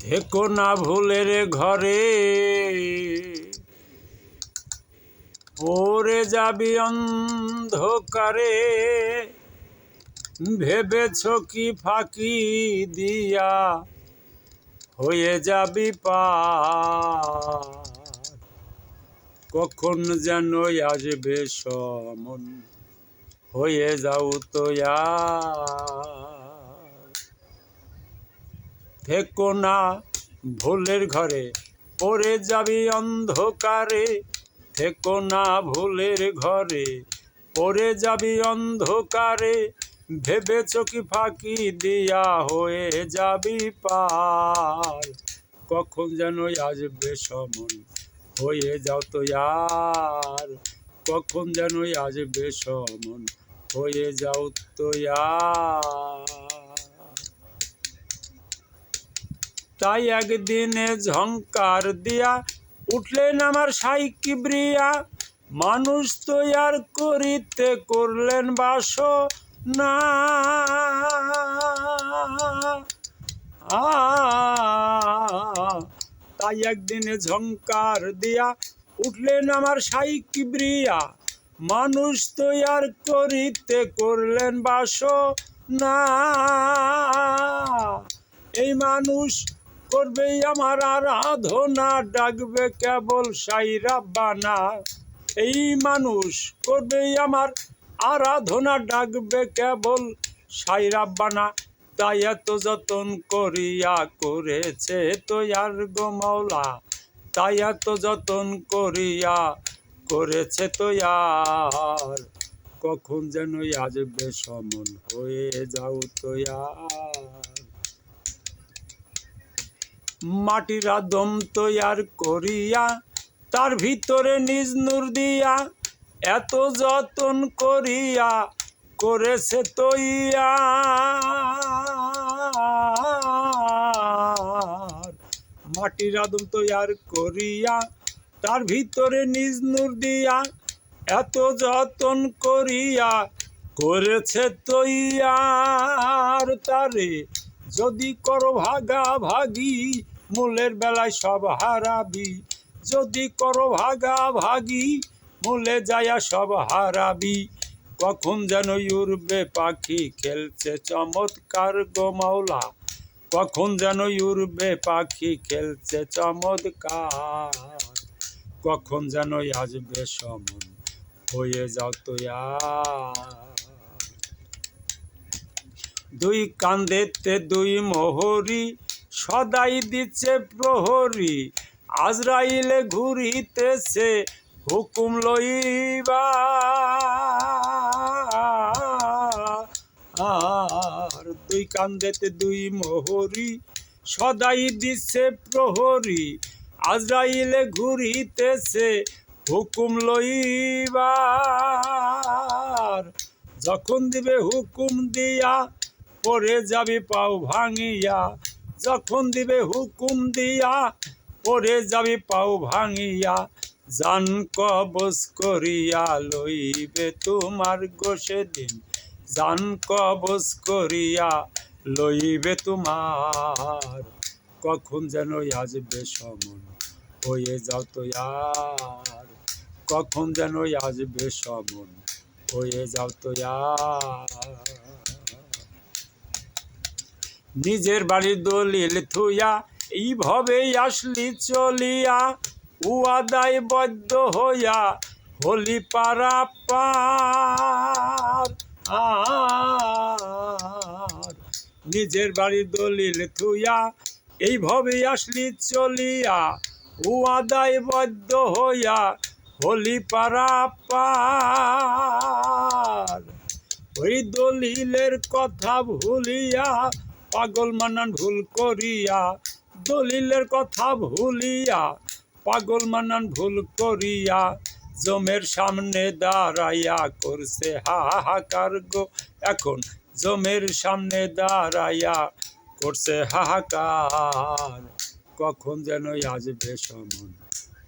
থেকো না ভুলের ঘরে। পড়ে যাবি অন্ধকারে। ভেবেছ কি ফাঁকি দিয়া হয়ে যাবি পা। কখন যেন আসবে সমন, হয়ে যাও তো থেকো না ভুলের ঘরে, পড়ে যাবি অন্ধকারে। থেকো না ভুলের ঘরে, পড়ে যাবি অন্ধকারে। ভেবেছ কি ফাঁকি দিয়া হয়ে যাবি পার কখন যেন আসবে সমন হয়ে যাও তো আর। কখন যেন আসবে সমন হয়ে যাও তো আর। তাই একদিনে ঝংকার দিয়া উঠলেন আমার সাই কিবরিয়া। মানুষ তৈয়ার করিতে করলেন বাস না তাই একদিনে ঝংকার দিয়া উঠলেন আমার সাই কিবরিয়া। মানুষ তৈয়ার করিতে করলেন বাস না এই মানুষ করবে আমার আরাধনা, ডাকবে কেবল সাইরা বানা। এই মানুষ করবে আমার আরাধনা, ডাকবে কেবল সাইরা বানা। তাই এত যতন করিয়া করেছে তো গো মাওলা। তাই এত যতন করিয়া করেছে তো আর। কখন যেন আসবে সমন হয়ে যাও তো আর। মাটির আদম তৈয়ার করিয়া, তার ভিতরে নিজ নূর দিয়া এত যতন করিয়া করেছে তৈয়ার। মাটির আদম তৈয়ার করিয়া, তার ভিতরে নিজ নূর দিয়া এত যতন করিয়া করেছে তৈয়ার তারে। যদি করো ভাগা ভাগি মূলের বেলায় সব হারাবি। যদি করো ভাগা ভাগি মূলে যায়া সব হারাবি। কখন যেন উড়বে পাখি খেলছে চমৎকার গো মাওলা। কখন যেন উড়বে পাখি খেলছে চমৎকার। কখন যেন আসবে সমন, হয়ে যাও তো দুই কান্দেতে দুই মোহরি, সদাই দিচ্ছে প্রহরী। আজরাইলে ঘুরিতেছে হুকুম লইবা। আর দুই কান্দেতে দুই মোহরি, সদাই দিচ্ছে প্রহরী। আজরাইলে ঘুরিতেছে হুকুম লইবার। যখন দিবে হুকুম দিয়া পরে যাবি পাও ভাঙিয়া, যখন দিবে হুকুম দিয়া পরে যাবি পাও ভাঙিয়া, জান কবজ করিয়া লইবে তোমার গোসে দিন। জান কবজ করিয়া লইবে তোমার, কখন যেন আসবে সমন হয়ে যাও তো আর। কখন যেন আসবে সমন হয়ে যাও তো আর। নিজের বাড়ির দলিল থুইয়া এইভাবেই আসলি চলিয়া, উয়াদায় বদ্ধ হইয়া হলি পারা। পার নিজের বাড়ির দলিল থুইয়া এইভাবেই আসলি চলিয়া, উয়াদায় বদ্ধ হইয়া হলি পারা পার। ওই দলিলের কথা ভুলিয়া পাগল মানান ভুল করিয়া, দলিলের কথা ভুলিয়া, পাগল মানান ভুল করিয়া, জমের সামনে দাঁড়াইয়া করছে হাহাকার গো। এখন জমের সামনে দাঁড়াইয়া করছে হাহাকার। কখন যেন আসবে সমন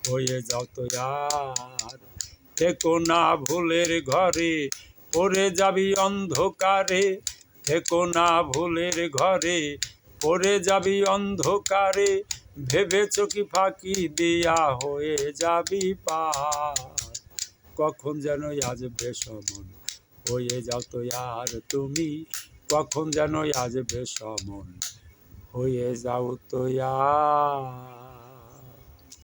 হয়ে যাও তো আর। থেকো না ভুলের ঘরে, পড়ে যাবি অন্ধকারে থেকো না ভুলের ঘরে, পড়ে যাবি অন্ধকারে, ভেবেছ কি ফাঁকি দিয়া হয়ে যাবি পার কখন যেন আজ বেসমন হয়ে যাও তো আর তুমি? কখন যেন আজ বেসমন হয়ে যাও তো আর